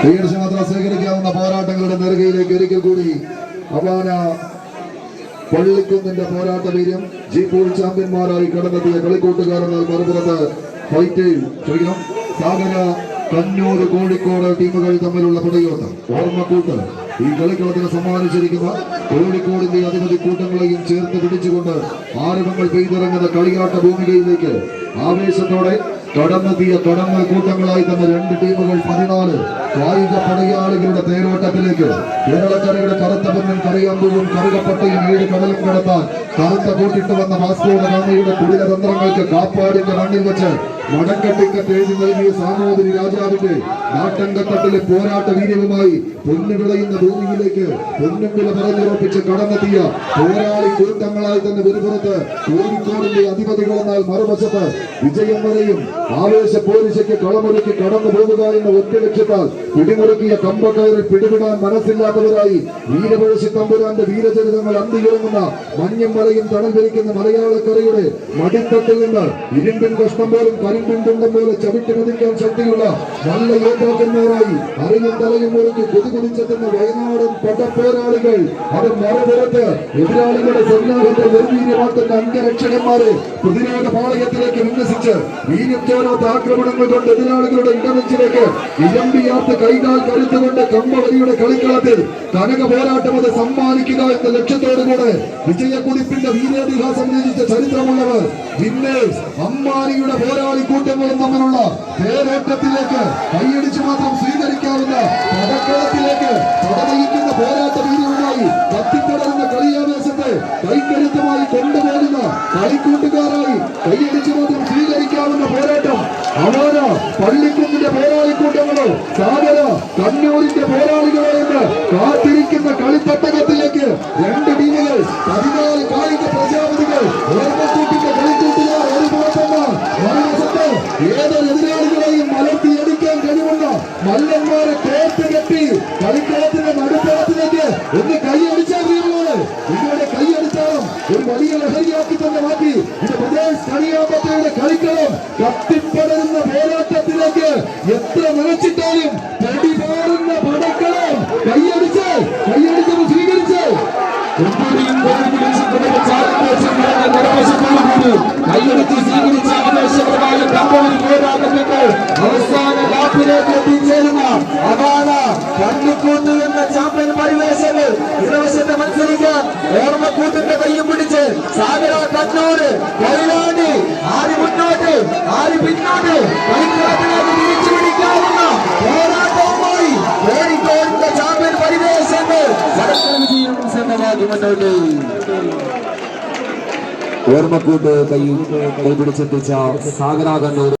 കൈയടിച്ച് മാത്രം സ്വീകരിക്കാവുന്ന പോരാട്ടങ്ങളുടെ നെറുകയിലേക്ക് ഒരിക്കൽ കൂടി അപാന പള്ളിക്കുന്നിന്റെ പോരാട്ട വീര്യം ജീപ്പോൾ ചാമ്പ്യന്മാരായി കടന്നെത്തിയ കളിക്കൂട്ടുകാരെന്നാൽ മറുപുറത്ത് ഫൈറ്റ് ക്ഷമിക്കണം സാഗര കണ്ണൂർ കോഴിക്കോട് ടീമുകൾ തമ്മിലുള്ള പടയോട്ടം ഓർമ്മക്കൂട്ട്. ഈ കളിക്കളത്തിന് സമ്മാനിച്ചിരിക്കുന്ന കോഴിക്കോടിന്റെ അധിപതി കൂട്ടങ്ങളെയും ചേർത്ത് പിടിച്ചുകൊണ്ട് ആരവങ്ങൾ പെയ്തിറങ്ങുന്ന കളിയാട്ട ഭൂമികയിലേക്ക് ആവേശത്തോടെ കടന്നെത്തിയ കടന്നൽ കൂട്ടങ്ങളായി തന്നെ രണ്ട് ടീമുകൾ പതിനാല് കായിക പടയാളികളുടെ തേരോട്ടത്തിലേക്ക്. കേരളക്കരയുടെ കറുത്ത പൊന്നും കറിയമ്പുവും കറുകപ്പട്ടയും ഏഴ് കടലും കടത്താൻ കറുത്ത കൂട്ടിട്ട് വന്ന വാസ്കോട ഗാമയുടെ കുടില തന്ത്രങ്ങൾക്ക് കാപ്പാടിന്റെ മണ്ണിൽ വെച്ച് മടക്കട്ടിക്കത്ത് എഴുതി നൽകിയ സാമൂതിരി രാജാവിന്റെ നാട്ടങ്കത്തട്ടിലെ പോരാട്ട വീര്യവുമായി പൊന്നു വിളയുന്ന ഭൂമിയിലേക്ക് പൊന്നും വില പറഞ്ഞുറപ്പിച്ച് കടന്നെത്തിയ പോരാളി കുരുത്തങ്ങളായി തന്നെ ഒരുപുറത്ത് കോഴിക്കോടിന്റെ അധിപതികളെന്നാൽ മറുവശത്ത് വിജയം വരെയും ആവേശ പോലീസയ്ക്ക് കളമൊരുക്കി കടന്നു പോകുക എന്ന ഒറ്റ ലക്ഷ്യത്താൽ പിടിമുറുക്കിയ കമ്പക്കയറിൽ പിടിപെടാൻ മനസ്സില്ലാത്തവരായി വീരപഴശി തമ്പുരാന്റെ വീരചരിതങ്ങൾ അന്തിയിറങ്ങുന്ന മഞ്ഞും മലയും തണം ധരിക്കുന്ന മലയാളക്കരയുടെ മടിത്തട്ടിൽ നിന്ന് ഇരുമ്പിൻ കഷ്ണം പോലും കരിമ്പിൻ കുണ്ടം പോലെ ചവിട്ടി മതിക്കാൻ ശക്തിയുള്ള നല്ല യോദ്ധാക്കന്മാരായി അറിയും തലയും മുറുക്കി കുതികുതിച്ചെത്തുന്ന വയനാടൻ പടപ്പോരാളികൾ. അത് മറുപുറത്ത് എതിരാളികളുടെ സന്നാഹത്തെ നിർവീര്യമാക്കുന്ന അംഗരക്ഷകന്മാരെ പ്രതിരോധ പാളയത്തിലേക്ക് വിന്യസിച്ച് വീര്യത്തോരാത്ത ആക്രമണങ്ങൾ കൊണ്ട് എതിരാളികളുടെ ഇടനെച്ചിലേക്ക് ഇരമ്പിയാത്ത കൈകാൽ കരുത്തുകൊണ്ട് കമ്പവലിയുടെ കളിക്കളത്തിൽ കനക പോരാട്ടം അത് സമ്മാനിക്കുക എന്ന ലക്ഷ്യത്തോടുകൂടെ വിജയക്കുതിപ്പിന്റെ വീരേതിഹാസം രചിച്ച ചരിത്രമുള്ളവർ വിന്നേഴ്സ് അമ്മാനിയുടെ പോരാളി കൂട്ടങ്ങളും തമ്മിലുള്ള പേരേറ്റത്തിലേക്ക് കൈയടിച്ച് മാത്രം സ്വീകരിക്കാവുന്ന പടക്കളത്തിലേക്ക് പടനയിക്കുന്ന പോരാട്ട വീര്യവുമായി കത്തിത്തുടരുന്ന കളിയാവേശത്തെ കൈക്കരുത്തുമായി കൊണ്ടുപോകുന്ന കളിക്കൂട്ടുകാരായി കൈയടിച്ച് മാത്രം സ്വീകരിക്കാവുന്ന പോരാട്ടം അവരോ പള്ളിക്കുന്നിന്റെ പോരാളിക്കൂട്ടങ്ങളോ സാഗര കണ്ണൂരിന്റെ പോരാളികളോ കാത്തിരിക്കുന്ന കളിപ്പട്ടകത്തിലേക്ക് രണ്ട് ടീമുകൾ പതിനാല് കായിക പ്രജാപതികൾ ഓർമ്മക്കൂട്ടിന്റെ കളിക്കൂട്ടുകാർ ഒരു പുറത്തല്ല മറുവശത്ത് ഏതൊരു എതിരാളികളെയും മലർത്തിയെടുക്കാൻ കഴിവുള്ള മല്ലന്മാരെ കോർത്ത് കെട്ടി കളിക്കളത്തിന്റെ നടുത്തളത്തിലേക്ക് ഒന്ന് കൈയടിച്ചാൽ പ്രിയമുള്ളവരെ നിങ്ങളുടെ കൈയടിച്ചാലും ഒരു വലിയ ലഹരിയാക്കി തന്നെ മാറ്റി. ഇത് പ്രദേശ് കണിയാമ്പത്തയുടെ കളിക്കളം കത്തിപ്പടരുന്ന പോരാട്ടത്തിലേക്ക് എത്ര നിറച്ചിട്ടാലും അവസാന ലാപ്പിലേക്ക് എത്തിച്ചേരുന്ന അതാണ് കണ്ണിക്കൂത്ത് എന്ന ചാമ്പ്യൻ പരിവേശങ്ങൾ ഇരുവശത്തെ മത്സരിക്കാൻ ഓർമ്മക്കൂട്ടിന്റെ കയ്യും പിടിച്ച് സാഗര കണ്ണൂര് കൊയിലാണ്ടി ആര് മുന്നോട്ട് ആര് പിന്നോട്ട് ഓർമ്മക്കൂട്ട് കൈ കൈപിടിച്ചെത്തിച്ച സാഗര കണ്ണൂർ